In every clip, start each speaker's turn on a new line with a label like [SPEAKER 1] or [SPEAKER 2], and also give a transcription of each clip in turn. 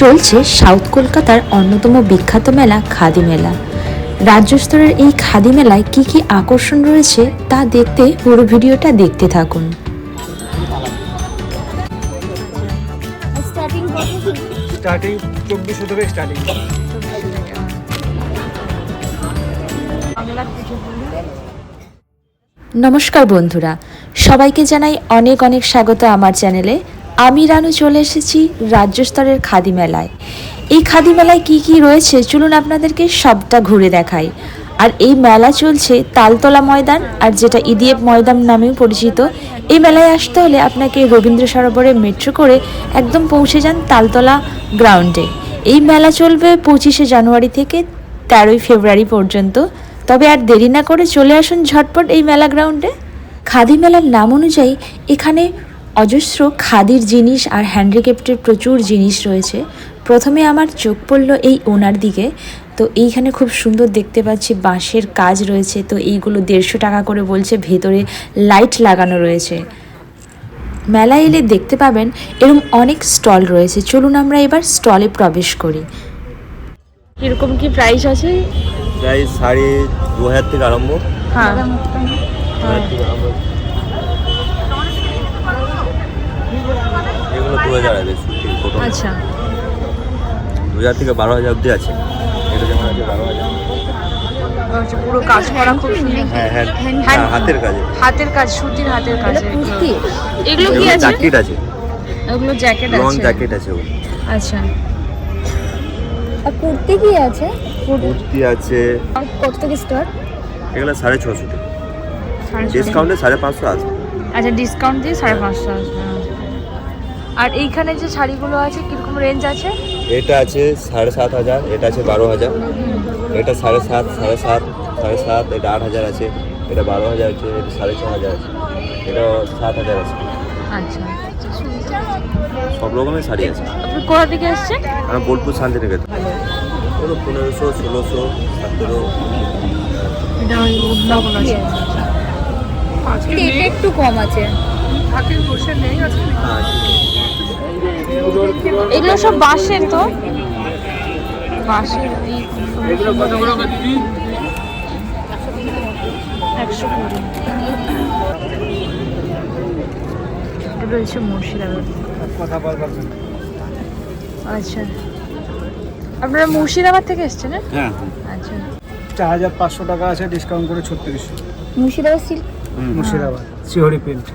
[SPEAKER 1] চলছে সাউথ কলকাতার অন্যতম বিখ্যাত মেলা খাদি মেলা। রাজ্য স্তরের এই খাদি মেলায় কি কি আকর্ষণ রয়েছে তা দেখতে পুরো ভিডিওটা দেখতে থাকুন।
[SPEAKER 2] স্টার্টিং
[SPEAKER 3] চব্বিশশো থেকে স্টার্টিং
[SPEAKER 1] নমস্কার বন্ধুরা সবাইকে জানাই অনেক অনেক স্বাগত আমার চ্যানেলে। আমি রানু চলে এসেছি রাজ্য স্তরের খাদি মেলায়। এই খাদি মেলায় কি কি রয়েছে চলুন আপনাদেরকে সবটা ঘুরে দেখাই। আর এই মেলা চলছে তালতলা ময়দান আর যেটা ইডিএফ ময়দান নামেও পরিচিত। এই মেলায় আসতে হলে আপনাকে রবীন্দ্র সরোবরে মেট্রো করে একদম পৌঁছে যান তালতলা গ্রাউন্ডে এই মেলা চলবে পঁচিশে জানুয়ারি থেকে তেরোই ফেব্রুয়ারি পর্যন্ত। তবে আর দেরি না করে চলে আসুন ঝটপট এই মেলা গ্রাউন্ডে খাদি মেলার নাম অনুযায়ী এখানে অজস্র খাদির জিনিস আর হ্যান্ডিক্যাপ্টের প্রচুর জিনিস রয়েছে। প্রথমে আমার চোখ পড়ল এই ওনার দিকে। তো এইখানে খুব সুন্দর দেখতে পাচ্ছি বাঁশের কাজ রয়েছে। তো এইগুলো দেড়শো টাকা করে বলছে ভেতরে লাইট লাগানো রয়েছে। মেলায় এলে দেখতে পাবেন এরকম অনেক স্টল রয়েছে। চলুন আমরা এবার স্টলে প্রবেশ করি। কীরকম কি প্রাইস আছে?
[SPEAKER 4] প্রায় সাড়ে দু হাজার থেকে আরম্ভ।
[SPEAKER 1] হ্যাঁ।
[SPEAKER 4] দু হাজার দু আছে কটন
[SPEAKER 1] আচ্ছা।
[SPEAKER 4] দু হাজার থেকে বারো হাজার অবধি আছে। এটা যেমন আছে বারো হাজার।
[SPEAKER 1] আচ্ছা পুরো কাজ করা খুব সুন্দর।
[SPEAKER 4] হ্যাঁ হ্যাঁ হ্যাঁ হাতের কাজে
[SPEAKER 1] হাতের কাজ সুতির হাতের কাজ
[SPEAKER 2] কুর্তি?
[SPEAKER 1] এগুলো কি আছে?
[SPEAKER 4] জ্যাকেট আছে।
[SPEAKER 1] এগুলো জ্যাকেট
[SPEAKER 4] লং
[SPEAKER 1] আছে।
[SPEAKER 4] জ্যাকেট আছে ওগুলো।
[SPEAKER 1] আচ্ছা।
[SPEAKER 2] আর কুর্তি কি আছে?
[SPEAKER 4] কুর্তি আছে।
[SPEAKER 2] আর কত থেকে স্টার্ট
[SPEAKER 4] এগুলো সাড়ে ছশো টাকা।
[SPEAKER 1] সাড়ে ছশো।
[SPEAKER 4] ডিসকাউন্টে সাড়ে পাঁচশো আসবে।
[SPEAKER 1] আচ্ছা ডিসকাউন্ট দিয়ে সাড়ে পাঁচশো আসবে। আর এইখানে যে শাড়িগুলো আছে কীরকম রেঞ্জ আছে?
[SPEAKER 4] এটা আছে সাড়ে সাত হাজার এটা আছে বারো হাজার। এটা সাড়ে সাত সাড়ে সাত সাড়ে সাত এটা আট হাজার আছে। এটা বারো হাজার আছে এটা সাড়ে ছ হাজার আছে। এটা সাত হাজার আছে।
[SPEAKER 1] আচ্ছা।
[SPEAKER 4] সব রকমের শাড়ি আছে।
[SPEAKER 1] আপনি কোথা থেকে এসছেন?
[SPEAKER 4] আমরা বোলপুর শান্তিনিকেতন। ওগুলো পনেরোশো ষোলোশো সতেরো।
[SPEAKER 1] এটা ওই উদ্যাপন আছে।
[SPEAKER 2] কিন্তু এটা একটু কম আছে।
[SPEAKER 1] এগুলো সব বাঁশের তো। বাঁশের একশো কুড়ি। এটা রয়েছে মুর্শিদাবাদ। আচ্ছা। আপনারা মুর্শিদাবাদ থেকে এসছেন
[SPEAKER 4] হ্যাঁ?
[SPEAKER 1] আচ্ছা।
[SPEAKER 3] চার হাজার পাঁচশো টাকা আছে ডিসকাউন্ট করে ছত্রিশশো।
[SPEAKER 2] মুর্শিদাবাদ সিল্ক
[SPEAKER 3] মুর্শিদাবাদ। শিহরি প্রিন্ট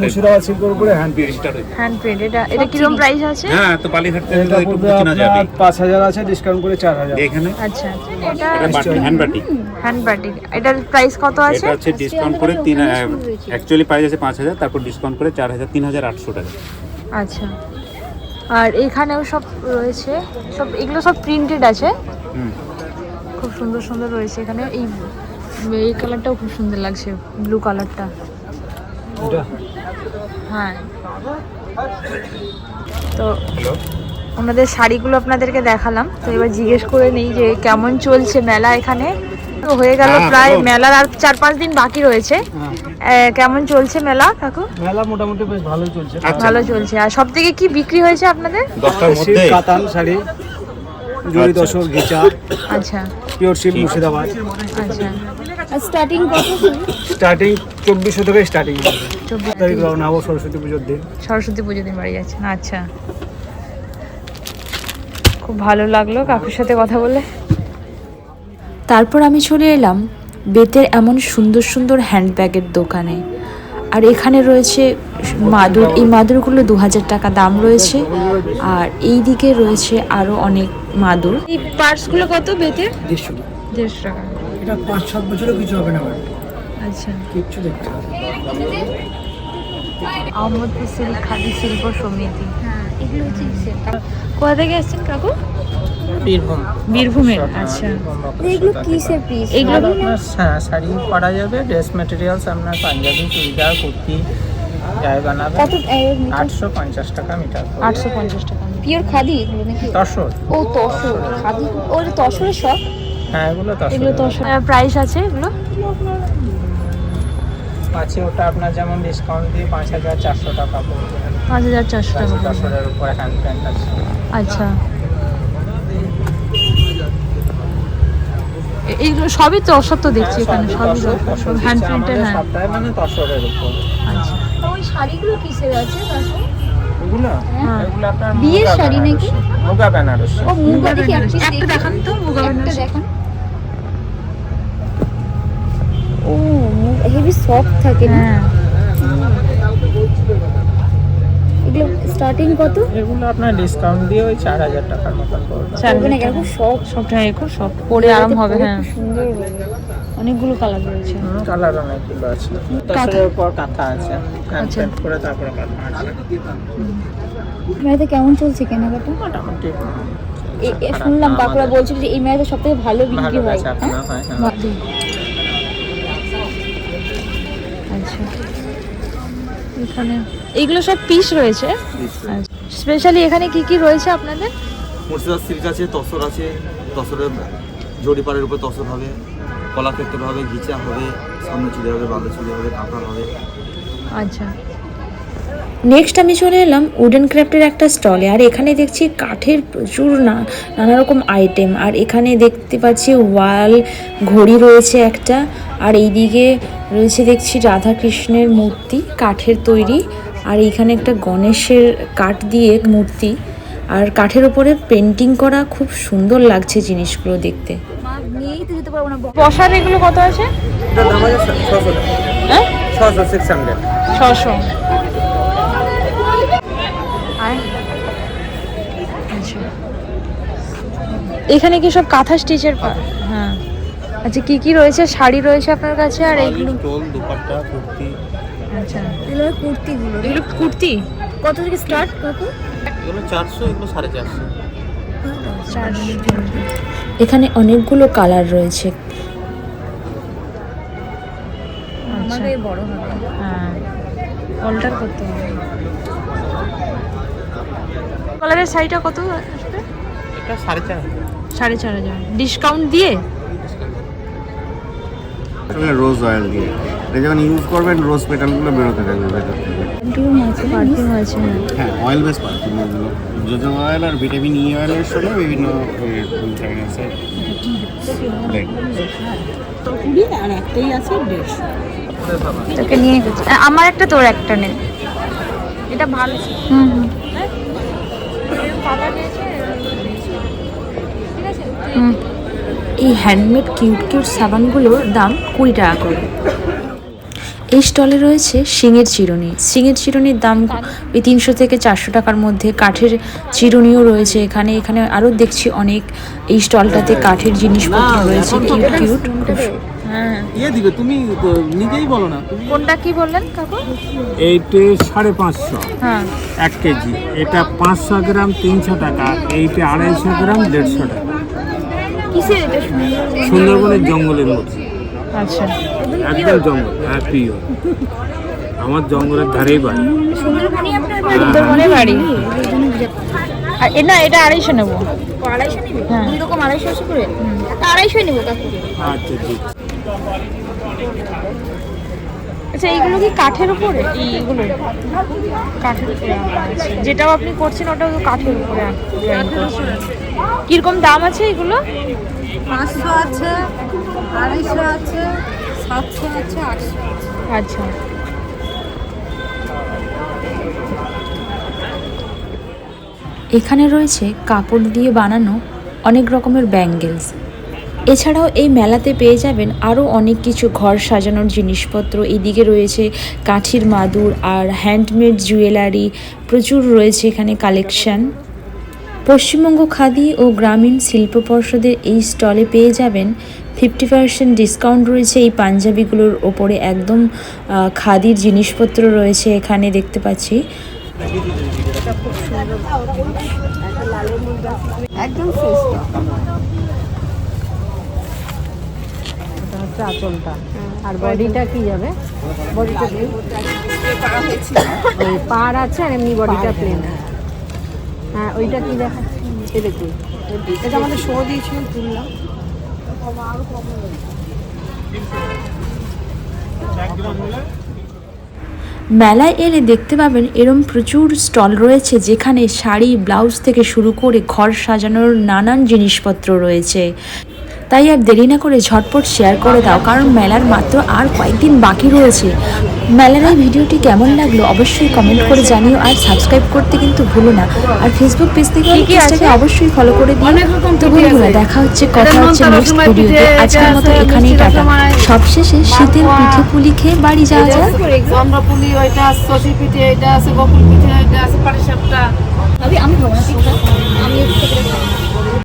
[SPEAKER 3] মুর্শিদাবাদ সিল্কের উপরে হ্যান্ড প্রিন্ট
[SPEAKER 1] হ্যান্ড প্রিন্ট এটা এটা কীরকম প্রাইস আছে?
[SPEAKER 5] হ্যাঁ তো
[SPEAKER 3] এটা
[SPEAKER 5] একটু যাবে।
[SPEAKER 3] আছে ডিসকাউন্ট করে চার হাজার।
[SPEAKER 5] এখানে?
[SPEAKER 1] আচ্ছা এটা
[SPEAKER 5] এটা বাটি হ্যান্ড বাটি।
[SPEAKER 1] হ্যান্ড এটার প্রাইস কত আছে?
[SPEAKER 5] এটা হচ্ছে ডিসকাউন্ট করে তিন অ্যাকচুয়ালি প্রাইস আছে পাঁচ হাজার তারপর ডিসকাউন্ট করে চার হাজার তিন হাজার আটশো টাকা।
[SPEAKER 1] আচ্ছা। আর এখানেও সব রয়েছে। সব এগুলো সব প্রিন্টেড আছে?
[SPEAKER 5] হুম।
[SPEAKER 1] খুব সুন্দর সুন্দর রয়েছে এখানে। এই এই কালারটাও খুব সুন্দর লাগছে ব্লু কালারটা
[SPEAKER 3] এটা
[SPEAKER 1] হ্যাঁ। তো ওনাদের শাড়িগুলো আপনাদেরকে দেখালাম। তো এবার জিজ্ঞেস করে নিই যে কেমন চলছে মেলা এখানে? তো হয়ে গেল
[SPEAKER 5] হ্যাঁ,
[SPEAKER 1] প্রায় মেলার আর চার পাঁচ দিন বাকি রয়েছে।
[SPEAKER 3] হ্যাঁ।
[SPEAKER 1] কেমন চলছে মেলা কাকু?
[SPEAKER 3] মেলা মোটামুটি বেশ ভালোই চলছে।
[SPEAKER 5] আচ্ছা।
[SPEAKER 1] ভালো চলছে। আর সব থেকে কি বিক্রি হয়েছে আপনাদের?
[SPEAKER 5] দশটার মধ্যে
[SPEAKER 3] কাতান শাড়ি জরি
[SPEAKER 5] আচ্ছা।
[SPEAKER 3] ঘিচা
[SPEAKER 1] আচ্ছা।
[SPEAKER 3] Pure silk Murshidabad.
[SPEAKER 1] আচ্ছা।
[SPEAKER 2] স্টার্টিং কত
[SPEAKER 3] স্টার্টিং চব্বিশশো থেকে স্টার্টিং
[SPEAKER 1] চব্বিশ।
[SPEAKER 3] তারিখ রওনা হব সরস্বতী পুজোর দিন।
[SPEAKER 1] সরস্বতী পুজো দিন বাড়ি যাচ্ছেন আচ্ছা। খুব ভালো লাগল কাকুর সাথে কথা বলে। তারপর আমি চলে এলাম বেতের এমন সুন্দর সুন্দর হ্যান্ডব্যাগের দোকানে। আর এখানে রয়েছে মাদুর এই মাদুরগুলো দু হাজার টাকা দাম রয়েছে। আর এই দিকে রয়েছে আরও অনেক মাদুর। এই পার্টসগুলো কত বেতের?
[SPEAKER 3] দেড়শো।
[SPEAKER 1] দেড়শো টাকা।
[SPEAKER 3] এটা পাঁচ সাত বছরও কিছু হবে না
[SPEAKER 1] আচ্ছা।
[SPEAKER 3] কিচ্ছু দেখতে হবে।
[SPEAKER 1] আহমদপুর সিল্ক খাদি শিল্প সমিতি।
[SPEAKER 2] হ্যাঁ এগুলো হচ্ছে
[SPEAKER 1] কোথা থেকে এসছেন কাকু?
[SPEAKER 6] বীরভূম।
[SPEAKER 1] বীরভূমের আচ্ছা।
[SPEAKER 2] এগুলো কিসের পিস
[SPEAKER 6] আপনার হ্যাঁ শাড়ি পরা যাবে ড্রেস মেটেরিয়ালস আপনার পাঞ্জাবি চুড়িদার কুর্তি বানাবে আটশো পঞ্চাশ টাকা মিটার
[SPEAKER 1] আটশো পঞ্চাশ টাকা।
[SPEAKER 2] পিওর খাদি এগুলো নাকি?
[SPEAKER 6] তসর।
[SPEAKER 2] ও তসর। খাদি? ও এটা তসরের সব
[SPEAKER 6] হ্যাঁ এগুলো
[SPEAKER 1] তো
[SPEAKER 6] এগুলো
[SPEAKER 1] তো প্রাইস আছে এগুলো?
[SPEAKER 6] আছে ওটা আপনার যেমন ডিসকাউন্ট দিয়ে পাঁচ হাজার চারশো টাকা পড়বে।
[SPEAKER 1] পাঁচ হাজার চারশো টাকা
[SPEAKER 6] চারশোটার উপরে হ্যান্ড প্যান্ট আছে।
[SPEAKER 1] আচ্ছা। এইগুলো সবই তো অসত দেখছি হ্যাঁ, এখানে সবই হ্যান্ড প্রিন্টের হ্যাঁ।
[SPEAKER 6] সবটাই মানে তসরের উপর।
[SPEAKER 1] আচ্ছা।
[SPEAKER 2] ওই শাড়িগুলো কিসের আছে?
[SPEAKER 6] এগুলো?
[SPEAKER 1] হ্যাঁ।
[SPEAKER 6] এগুলো আপনার
[SPEAKER 2] বিয়ের শাড়ি নাকি?
[SPEAKER 6] মুগা বেনারসি।
[SPEAKER 2] ও মুগা দেখি
[SPEAKER 1] একটা দেখান তো মুগা বেনারসি।
[SPEAKER 2] দেখান। ও হেভি সফট থাকে না?
[SPEAKER 1] হ্যাঁ।
[SPEAKER 2] এগুলো স্টার্টিং কত?
[SPEAKER 6] এগুলো আপনার ডিসকাউন্ট দিয়ে ওই চার হাজার টাকার মতন পড়বে।
[SPEAKER 2] পরবে না কেন সফট
[SPEAKER 1] সব হ্যাঁ খুব সব পরে আরাম হবে হ্যাঁ।
[SPEAKER 2] সুন্দর
[SPEAKER 1] অনেকগুলো কালার রয়েছে।
[SPEAKER 6] কালার অনেকগুলো আছে। তসরের উপর কাঁথা আছে।
[SPEAKER 1] আচ্ছা।
[SPEAKER 6] করে তারপরে কাঁথা আছে।
[SPEAKER 2] মেলাতে কেমন চলছে কেনাকাটা?
[SPEAKER 6] মোটামুটি
[SPEAKER 2] শুনলাম কাকুরা বলছিল যে এই মেলাতে সব থেকে ভালো বিক্রি হয়।
[SPEAKER 1] এখানে। এইগুলো সব পিস রয়েছে। স্পেশালি এখানে কি কি রয়েছে আপনাদের?
[SPEAKER 7] মুর্শিদাবাদ সিল্ক আছে তসর আছে। তসরের জড়িপাড়ের উপর তসর হবে কলাক্ষেত্র হবে ঘিচা হবে সামনে চুড়ি হবে বাঁধা চুড়ি হবে কাঁকড়া হবে।
[SPEAKER 1] আচ্ছা।
[SPEAKER 8] নেক্সট আমি চলে এলাম উডেন ক্রাফটের একটা স্টলে আর এখানে দেখছি কাঠের প্রচুর না নানা রকম আইটেম আর এখানে দেখতে পাচ্ছি ওয়াল ঘড়ি রয়েছে একটা। আর এইদিকে রয়েছে দেখছি রাধা কৃষ্ণের মূর্তি কাঠের তৈরি। আর এইখানে একটা গণেশের কাঠ দিয়ে মূর্তি। আর কাঠের ওপরে পেন্টিং করা খুব সুন্দর লাগছে জিনিসগুলো দেখতে।
[SPEAKER 1] বসার এগুলো কত আছে?
[SPEAKER 6] ছশো ছশো।
[SPEAKER 1] এখানে কি সব কাঁথা স্টিচের হ্যাঁ। আচ্ছা কি কি রয়েছে? শাড়ি রয়েছে আপনার কাছে আর এইগুলো?
[SPEAKER 5] স্টোল দুপাট্টা কুর্তি।
[SPEAKER 1] আচ্ছা।
[SPEAKER 2] এগুলো কুর্তিগুলো।
[SPEAKER 1] এগুলো কুর্তি?
[SPEAKER 2] কত থেকে স্টার্ট কাকু
[SPEAKER 7] এগুলো চারশো এগুলো সাড়ে চারশো।
[SPEAKER 8] এখানে অনেকগুলো কালার রয়েছে।
[SPEAKER 2] আমাকে বড় হবে।
[SPEAKER 1] হ্যাঁ। অল্টার করতে হবে। কালারের শাড়িটা কত আসবে?
[SPEAKER 6] এটা সাড়ে চার হাজার।
[SPEAKER 1] ডিসকাউন্ট দিয়ে?
[SPEAKER 9] রোজ অয়েল দিয়ে। যখন ইউজ করবেন রোজ পেটালগুলো বেরোতে থাকবে ভেতর থেকে।
[SPEAKER 2] আছে
[SPEAKER 1] হ্যাঁ
[SPEAKER 9] হ্যাঁ অয়েল বেস পারফিউম এগুলো। জোজো অয়েল আর ভিটামিন ই অয়েলের সঙ্গে বিভিন্ন ফ্র্যাগনেন্সের
[SPEAKER 1] তোকে নিয়ে গেছি। আমার একটা তোর একটা নেই এটা ভালো। হুম হুম। হুম
[SPEAKER 8] এই হ্যান্ডমেড কিউট কিউট সাবানগুলোর দাম কুড়ি টাকা করে। এই স্টলে রয়েছে শিঙের চিরুনি। শিঙের চিরুনির দাম ওই তিনশো থেকে চারশো টাকার মধ্যে। কাঠের চিরুনিও রয়েছে এখানে। এখানে আরও দেখছি অনেক এই স্টলটাতে কাঠের জিনিসপত্র রয়েছে। কিউট কিউট
[SPEAKER 1] হ্যাঁ।
[SPEAKER 7] ইয়ে দিবে তুমি নিজেই বলো না।
[SPEAKER 1] কোনটা কি বললেন কাকু?
[SPEAKER 3] এইটে সাড়ে পাঁচশো।
[SPEAKER 1] হ্যাঁ।
[SPEAKER 3] এক কেজি। এটা পাঁচশো গ্রাম তিনশো টাকা। এইটা আড়াইশো গ্রাম দেড়শো টাকা।
[SPEAKER 2] কিসের এটা সুন্দর
[SPEAKER 3] সুন্দরবনের জঙ্গলের মধ্যে।
[SPEAKER 1] আচ্ছা।
[SPEAKER 3] একদম জঙ্গল হ্যাঁ প্রিয়। আমার জঙ্গলের ধারেই বাড়ি।
[SPEAKER 2] সুন্দরবনই আপনার বাড়ি?
[SPEAKER 1] সুন্দরবনে বাড়ি
[SPEAKER 2] এই জন্য জিজ্ঞাসা
[SPEAKER 1] আর এ না এটা আড়াইশো নেব।
[SPEAKER 2] আড়াইশো নিবে?
[SPEAKER 1] হ্যাঁ।
[SPEAKER 2] দুই রকম আড়াইশো আশি করে? তা আড়াইশোই নেব কাকু
[SPEAKER 3] আচ্ছা ঠিক।
[SPEAKER 1] আচ্ছা এইগুলো কি কাঠের উপরে? এইগুলো। কাঠের উপরে যেটাও আপনি করছেন ওটাও তো কাঠের উপরে কীরকম দাম আছে এগুলো?
[SPEAKER 10] পাঁচশো আছে আড়াইশো আছে সাতশো আছে আটশো
[SPEAKER 1] আচ্ছা।
[SPEAKER 8] এখানে রয়েছে কাপড় দিয়ে বানানো অনেক রকমের ব্যাঙ্গেলস। এছাড়াও এই মেলাতে পেয়ে যাবেন আরও অনেক কিছু ঘর সাজানোর জিনিসপত্র। এদিকে রয়েছে কাঠির মাদুর আর হ্যান্ডমেড জুয়েলারি প্রচুর রয়েছে এখানে কালেকশন পশ্চিমবঙ্গ খাদি ও গ্রামীণ শিল্প পর্ষদের এই স্টলে পেয়ে যাবেন ফিফটি পার্সেন্ট ডিসকাউন্ট রয়েছে এই পাঞ্জাবিগুলোর ওপরে। একদম খাদির জিনিসপত্র রয়েছে এখানে দেখতে পাচ্ছি।
[SPEAKER 10] একদম
[SPEAKER 11] আঁচলটা। আর বডিটা কি যাবে? বডিটা ওই পার আছে আর এমনি বডিটা প্লেন হ্যাঁ ওইটা কি এই দেখুন। এটা আমাদের শো দিয়েছিল তুললাম
[SPEAKER 8] মেলায় এলে দেখতে পাবেন এরম প্রচুর স্টল রয়েছে যেখানে শাড়ি, ব্লাউজ থেকে শুরু করে ঘর সাজানোর নানান জিনিসপত্র রয়েছে। তাই আর দেরি না করে ঝটপট শেয়ার করে দাও কারণ মেলার মাত্র আর কয়েকদিন বাকি রয়েছে। মেলার এই ভিডিওটি কেমন লাগল অবশ্যই কমেন্ট করে জানিও আর সাবস্ক্রাইব করতে কিন্তু ভুলো না। আর ফেসবুক পেজ থেকে পেজটাকে অবশ্যই ফলো করে দিও। তো বন্ধুরা দেখা হচ্ছে কথা হচ্ছে নেক্সট ভিডিওতে আজকের মতো এখানেই টাটা। সবশেষে শীতের পিঠে পুলি খেয়ে বাড়ি যাওয়া যায়
[SPEAKER 10] চন্দ্রপুলি ওইটা শশী পিঠে এটা আছে বকুল পিঠে এটা আছে পাটিসাপটা
[SPEAKER 2] ভাবি আমি আমি করে খাব।